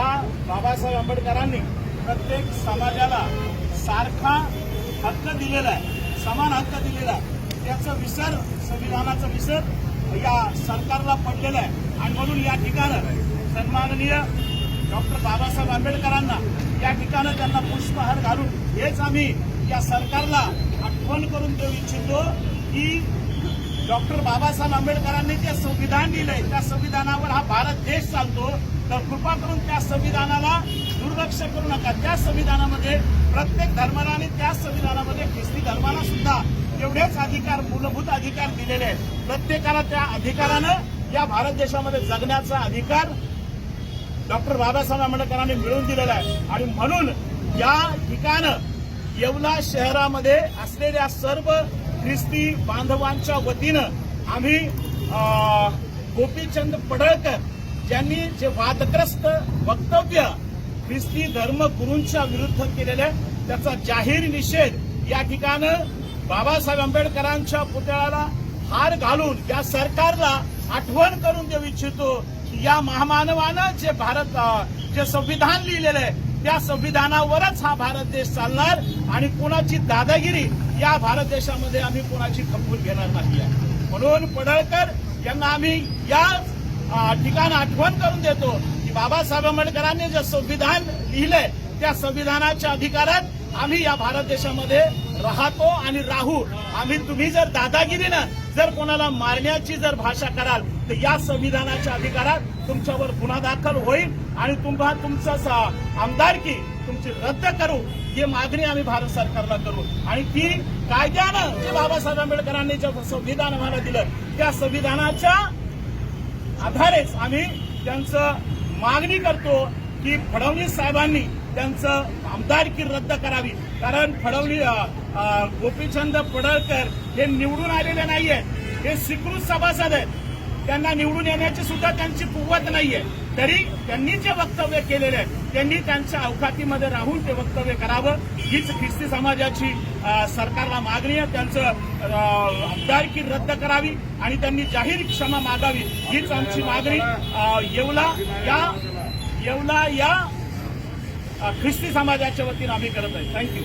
ज्या बाबासाहेब आंबेडकरांनी प्रत्येक समाजाला सारखा हक्क दिलेला आहे समान हक्क दिलेला आहे. त्याचं विसर संविधानाचा विसर या सरकारला पडलेला आहे. आणि म्हणून या ठिकाणं सन्माननीय डॉक्टर बाबासाहेब आंबेडकरांना या ठिकाणं त्यांना पुष्पहार घालून हेच आम्ही या सरकारला आठवण करून देऊ इच्छितो की डॉक्टर बाबासाहेब आंबेडकरांनी जे संविधान दिलंय त्या संविधानावर हा भारत देश चालतो. तर कृपा करून त्या संविधानाला दुर्लक्ष करू नका. त्या संविधानामध्ये प्रत्येक धर्माला आणि त्या संविधानामध्ये ख्रिस्ती धर्माला सुद्धा तेवढेच अधिकार मूलभूत अधिकार दिलेले आहेत. प्रत्येकाला त्या अधिकारानं या भारत देशामध्ये जगण्याचा अधिकार डॉक्टर बाबासाहेब आंबेडकरांनी मिळवून दिलेला आहे. आणि म्हणून या ठिकाणं येवला शहरामध्ये असलेल्या सर्व ख्रिस्ती बांधवांच्या वतीनं आम्ही गोपीचंद पडळकर ज्यांनी जे वादग्रस्त वक्तव्य ख्रिस्ती धर्मगुरूंच्या विरुद्ध केलेलं आहे, त्याचा जाहीर निषेध या ठिकाणं बाबासाहेब आंबेडकरांच्या पुतळ्याला हार घालून या सरकारला आठवण करून देऊ इच्छितो की या महामानवानं जे भारत जे संविधान लिहिलेलं आहे त्या संविधानावरच हा भारत देश चालणार आणि कोणाची दादागिरी या भारत देशामध्ये आम्ही कोणाची खपवून घेणार नाही आहे. म्हणून पडळकर यांना आम्ही या ठिकाण आठवण करून देतो की बाबासाहेब आंबेडकरांनी जे संविधान लिहिलंय त्या संविधानाच्या अधिकारात आम्ही या भारत देशामध्ये राहतो आणि राहू. आम्ही तुम्ही जर दादागिरीनं जर कोणाला मारण्याची जर भाषा कराल तर या संविधानाच्या अधिकारात तुमच्यावर गुन्हा दाखल होईल आणि तुम्हा तुमचं स- आमदारकी तुमची रद्द करू ही मागणी आम्ही भारत सरकारला करू. आणि ती कायद्यानं जे बाबासाहेब आंबेडकरांनी जे संविधान आम्हाला दिलं त्या संविधानाच्या आधारेच आम्ही त्यांचं मागणी करतो की फडणवीस साहेबांनी त्यांचं आमदारकी रद्द करावी. कारण फडणवीस गोपीचंद पडळकर हे निवडून आलेले नाहीये हे स्वीकृत सभासद आहेत. त्यांना निवडून येण्याची सुद्धा त्यांची कुवत नाहीये. तरी त्यांनी जे वक्तव्य केलेले आहे त्यांनी त्यांच्या अवकातीमध्ये राहून ते वक्तव्य करावं. हीच ख्रिस्ती समाजाची सरकारला मागणी आहे. त्यांचं आमदारकी रद्द करावी आणि त्यांनी जाहीर क्षमा मागावी हीच आमची मागणी. येवला या येवला या ख्रिस्ती समाजाच्या वतीनं आम्ही करत आहे. थँक्यू